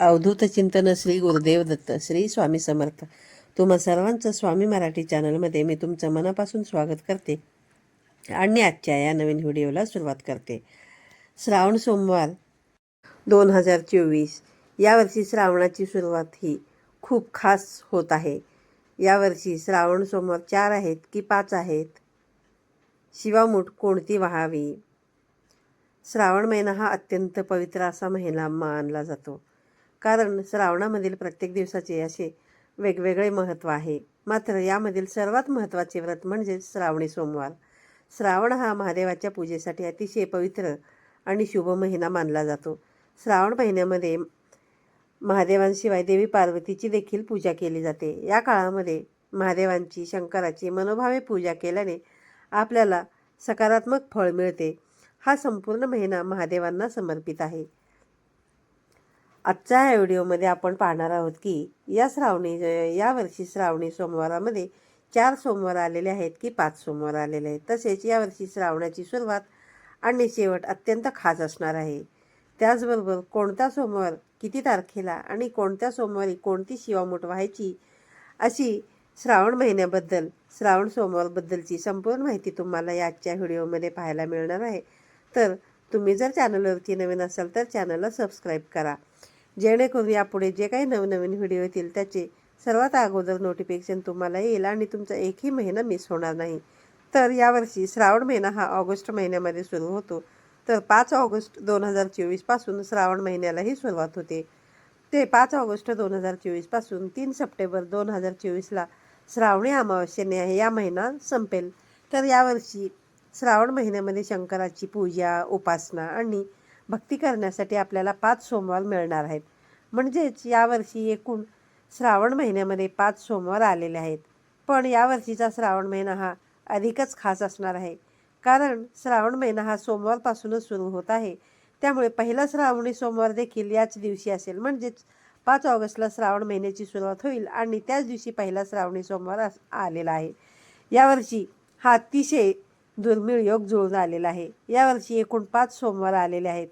अवधूत चिंतन श्री गुरुदेव दत्त श्री स्वामी समर्थ. तुम्हा सर्वांचं स्वामी मराठी चॅनलमध्ये मी तुमचं मनापासून स्वागत करते आणि आजच्या या नवीन व्हिडिओला सुरुवात करते. श्रावण सोमवार दोन हजार चोवीस. यावर्षी श्रावणाची सुरुवात ही खूप खास होत आहे. यावर्षी श्रावण सोमवार चार आहेत की पाच आहेत? शिवामूठ कोणती व्हावी? श्रावण महिना हा अत्यंत पवित्र असा महिना मानला जातो. कारण श्रावणामधील प्रत्येक दिवसाचे असे वेगवेगळे महत्त्व आहे. मात्र यामधील सर्वात महत्त्वाचे व्रत म्हणजे श्रावणी सोमवार. श्रावण हा महादेवाच्या पूजेसाठी अतिशय पवित्र आणि शुभ महिना मानला जातो. श्रावण महिन्यामध्ये महादेवांशिवाय देवी पार्वतीची देखील पूजा केली जाते. या काळामध्ये महादेवांची शंकराची मनोभावे पूजा केल्याने आपल्याला सकारात्मक फळ मिळते. हा संपूर्ण महिना महादेवांना समर्पित आहे. आजच्या या व्हिडिओमध्ये आपण पाहणार आहोत की या श्रावणी यावर्षी श्रावणी सोमवारामध्ये चार सोमवार आलेले आहेत की पाच सोमवार आलेले आहेत. तसेच यावर्षी श्रावणाची सुरुवात आणि शेवट अत्यंत खास असणार आहे. त्याचबरोबर कोणता सोमवार किती तारखेला आणि कोणत्या सोमवारी कोणती शिवामूठ व्हायची अशी श्रावण महिन्याबद्दल श्रावण सोमवारबद्दलची संपूर्ण माहिती तुम्हाला या आजच्या व्हिडिओमध्ये पाहायला मिळणार आहे. तर तुम्ही जर चॅनलवरती नवीन असाल तर चॅनलला सबस्क्राईब करा. जेणेकरून यापुढे जे काही नवनवीन व्हिडिओ येतील त्याचे सर्वात अगोदर नोटिफिकेशन तुम्हाला येईल आणि तुमचा एकही महिना मिस होणार नाही. तर यावर्षी श्रावण महिना हा ऑगस्ट महिन्यामध्ये सुरू होतो. तर पाच ऑगस्ट दोन हजार चोवीसपासून श्रावण महिन्यालाही सुरुवात होते. ते पाच ऑगस्ट दोन हजार चोवीसपासून तीन सप्टेंबर दोन हजार चोवीसला श्रावणी अमावस्येने आहे. या महिना संपेल. तर यावर्षी श्रावण महिन्यामध्ये शंकराची पूजा उपासना आणि भक्ती करण्यासाठी आपल्याला पाच सोमवार मिळणार आहेत. म्हणजेच यावर्षी एकूण श्रावण महिन्यामध्ये पाच सोमवार आलेले आहेत. पण यावर्षीचा श्रावण महिना हा अधिकच खास असणार आहे. कारण श्रावण महिना हा सोमवारपासूनच सुरू होत आहे. त्यामुळे पहिला श्रावणी सोमवार देखील याच दिवशी असेल. म्हणजेच पाच ऑगस्टला श्रावण महिन्याची सुरुवात होईल आणि त्याच दिवशी पहिला श्रावणी सोमवार आलेला आहे. यावर्षी हा अतिशय दुर्मिळ योग जुळून आलेला आहे. यावर्षी एकूण पाच सोमवार आलेले आहेत.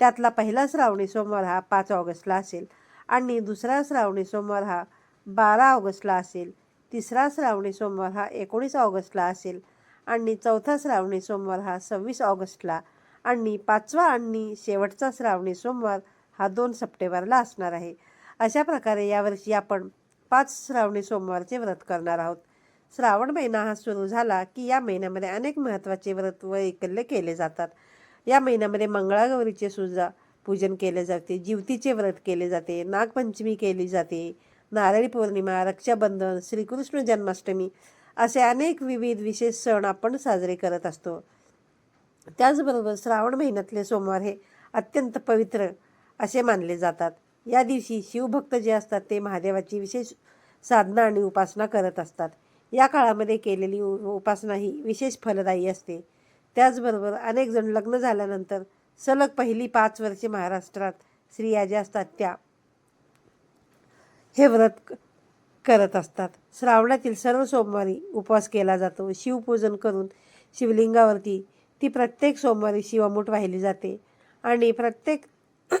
त्यातला पहिला श्रावणी सोमवार हा पाच ऑगस्टला असेल आणि दुसरा श्रावणी सोमवार हा बारा ऑगस्टला असेल. तिसरा श्रावणी सोमवार हा एकोणीस ऑगस्टला असेल आणि चौथा श्रावणी सोमवार हा सव्वीस ऑगस्टला आणि पाचवा आणि शेवटचा श्रावणी सोमवार हा दोन सप्टेंबरला असणार आहे. अशा प्रकारे यावर्षी आपण पाच श्रावणी सोमवारचे व्रत करणार आहोत. श्रावण महिना हा सुरू झाला की या महिन्यामध्ये अनेक महत्त्वाचे व्रत व ऐकल्य केले जातात. या महिन्यामध्ये मंगळागौरीचे सुद्धा पूजन केले जाते जीवतीचे व्रत केले जाते नागपंचमी केली जाते नारळी पौर्णिमा रक्षाबंधन श्रीकृष्ण जन्माष्टमी असे अनेक विविध विशेष सण आपण साजरे करत असतो. त्याचबरोबर श्रावण महिन्यातले सोमवार हे अत्यंत पवित्र असे मानले जातात. या दिवशी शिवभक्त जे असतात ते महादेवाची विशेष साधना आणि उपासना करत असतात. या काळामध्ये केलेली उपासना ही विशेष फलदायी असते. त्याचबरोबर अनेक जण लग्न झाल्यानंतर सलग पहिली पाच वर्षे महाराष्ट्रात स्त्रिया ज्या असतात त्या हे व्रत करत असतात. श्रावणातील सर्व सोमवारी उपवास केला जातो. शिवपूजन करून शिवलिंगावरती ती प्रत्येक सोमवारी शिवामूठ वाहिली जाते आणि प्रत्येक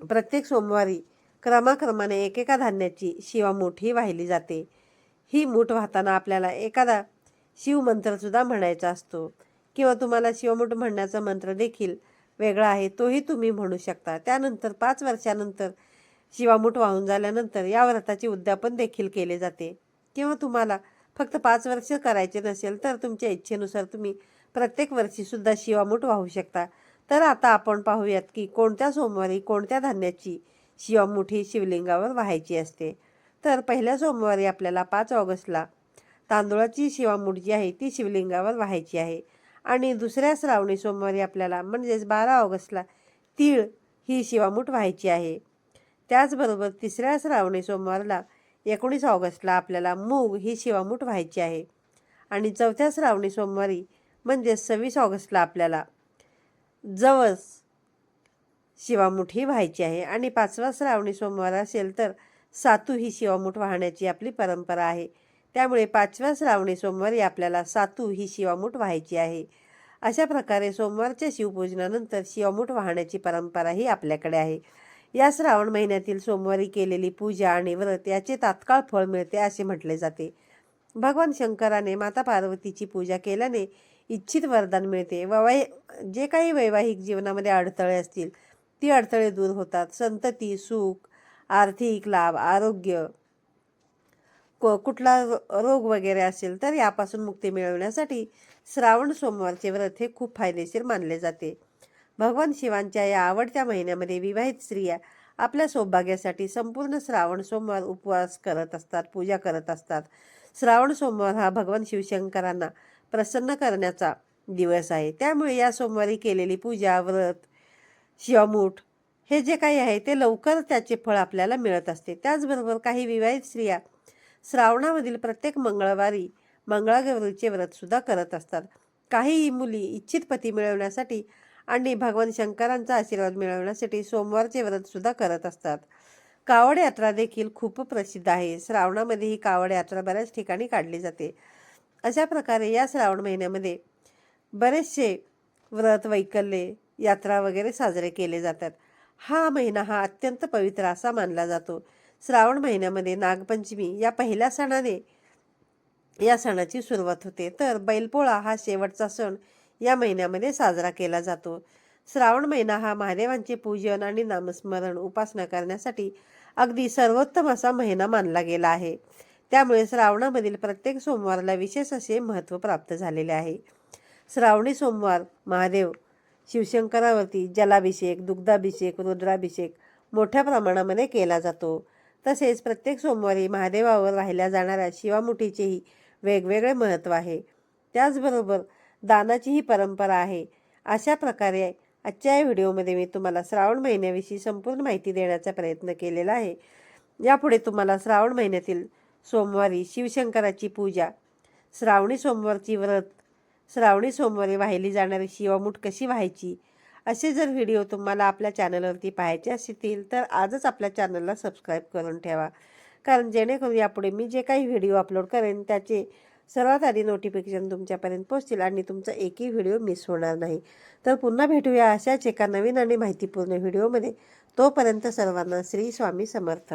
प्रत्येक सोमवारी क्रमाक्रमाने एकेका धान्याची शिवामूठ ही वाहिली जाते. ही मूठ वाहताना आपल्याला एखादा शिवमंत्रसुद्धा म्हणायचा असतो. किंवा तुम्हाला शिवमूठ म्हणण्याचा मंत्र देखील वेगळा आहे तोही तुम्ही म्हणू शकता. त्यानंतर पाच वर्षानंतर शिवामूठ वाहून झाल्यानंतर या व्रताचे उद्यापन देखील केले जाते. किंवा तुम्हाला फक्त पाच वर्ष करायचे नसेल तर तुमच्या इच्छेनुसार तुम्ही प्रत्येक वर्षीसुद्धा शिवामूठ वाहू शकता. तर आता आपण पाहूयात की कोणत्या सोमवारी कोणत्या धान्याची शिवामूठ ही शिवलिंगावर व्हायची असते. तर पहिल्या सोमवारी आपल्याला पाच ऑगस्टला तांदूळाची शिवामूठ जी आहे ती शिवलिंगावर व्हायची आहे. आणि दुसऱ्या श्रावणी सोमवारी आपल्याला म्हणजेच बारा ऑगस्टला तीळ ही शिवामूठ व्हायची आहे. त्याचबरोबर तिसऱ्या श्रावणी सोमवारला एकोणीस ऑगस्टला आपल्याला मूग ही शिवामूठ व्हायची आहे. आणि चौथ्या श्रावणी सोमवारी म्हणजेच सव्वीस ऑगस्टला आपल्याला जवस शिवामूठ ही व्हायची आहे. आणि पाचवा श्रावणी सोमवार असेल तर सातू ही शिवामूठ वाहण्याची आपली परंपरा आहे. त्यामुळे पाचव्या श्रावणी सोमवारी आपल्याला सातू ही शिवामूठ व्हायची आहे. अशा प्रकारे सोमवारच्या शिवपूजनानंतर शिवामूठ वाहण्याची परंपराही आपल्याकडे आहे. या श्रावण महिन्यातील सोमवारी केलेली पूजा आणि व्रत याचे तात्काळ फळ मिळते असे म्हटले जाते. भगवान शंकराने माता पार्वतीची पूजा केल्याने इच्छित वरदान मिळते. वै जे काही वैवाहिक जीवनामध्ये अडथळे असतील ती अडथळे दूर होतात. संतती सुख आर्थिक लाभ आरोग्य को कुठला रो- रोग वगैरे असेल तर यापासून मुक्ती मिळवण्यासाठी श्रावण सोमवारचे व्रत हे खूप फायदेशीर मानले जाते. भगवान शिवांच्या या आवडत्या महिन्यामध्ये विवाहित स्त्रिया आपल्या सौभाग्यासाठी संपूर्ण श्रावण सोमवार उपवास करत असतात पूजा करत असतात. श्रावण सोमवार हा भगवान शिवशंकरांना प्रसन्न करण्याचा दिवस आहे. त्यामुळे या सोमवारी केलेली पूजा व्रत शिवमूठ. हे जे काही आहे ते लवकर त्याचे फळ आपल्याला मिळत असते. त्याचबरोबर काही विवाहित स्त्रिया श्रावणामधील प्रत्येक मंगळवारी मंगळागौरीचे व्रतसुद्धा करत असतात. काही मुली इच्छित पती मिळवण्यासाठी आणि भगवान शंकरांचा आशीर्वाद मिळवण्यासाठी सोमवारचे व्रतसुद्धा करत असतात. कावड यात्रा देखील खूप प्रसिद्ध आहे. श्रावणामध्ये ही कावड यात्रा बऱ्याच ठिकाणी काढली जाते. अशा प्रकारे या श्रावण महिन्यामध्ये बरेचसे व्रत वैकल्ये यात्रा वगैरे साजरे केले जातात. हा महिना हा अत्यंत पवित्र असा मानला जातो. श्रावण महिन्यामध्ये नागपंचमी या पहिल्या सणाने या सणाची सुरुवात होते. तर बैलपोळा हा शेवटचा सण या महिन्यामध्ये साजरा केला जातो. श्रावण महिना हा महादेवांचे पूजन आणि नामस्मरण उपासना करण्यासाठी अगदी सर्वोत्तम असा महिना मानला गेला आहे. त्यामुळे श्रावणामधील प्रत्येक सोमवारला विशेष असे महत्त्व प्राप्त झालेले आहे. श्रावणी सोमवार महादेव शिवशंकरावरती जलाभिषेक दुग्धाभिषेक रुद्राभिषेक मोठ्या प्रमाणामध्ये केला जातो. तसेच प्रत्येक सोमवारी महादेवावर वाहिल्या जाणाऱ्या शिवामुठीचेही वेगवेगळे महत्त्व आहे. त्याचबरोबर दानाची ही परंपरा आहे. अशा प्रकारे आजच्या या व्हिडिओमध्ये मी तुम्हाला श्रावण महिन्याविषयी संपूर्ण माहिती देण्याचा प्रयत्न केलेला आहे. यापुढे तुम्हाला श्रावण महिन्यातील सोमवारी शिवशंकराची पूजा श्रावणी सोमवारची व्रत श्रावणी सोमवारी वाहिली जाणारी शिवामूठ कशी व्हायची? असे जर व्हिडिओ तुम्हाला आपल्या चॅनलवरती पाहायचे असतील तर आजच आपल्या चॅनलला सबस्क्राईब करून ठेवा. कारण जेणेकरून यापुढे मी जे काही व्हिडिओ अपलोड करेन त्याचे सर्वात आधी नोटिफिकेशन तुमच्यापर्यंत पोहोचतील आणि तुमचा एकही व्हिडिओ मिस होणार नाही. तर पुन्हा भेटूया अशाच एका नवीन आणि माहितीपूर्ण व्हिडिओमध्ये. तोपर्यंत सर्वांना श्री स्वामी समर्थ.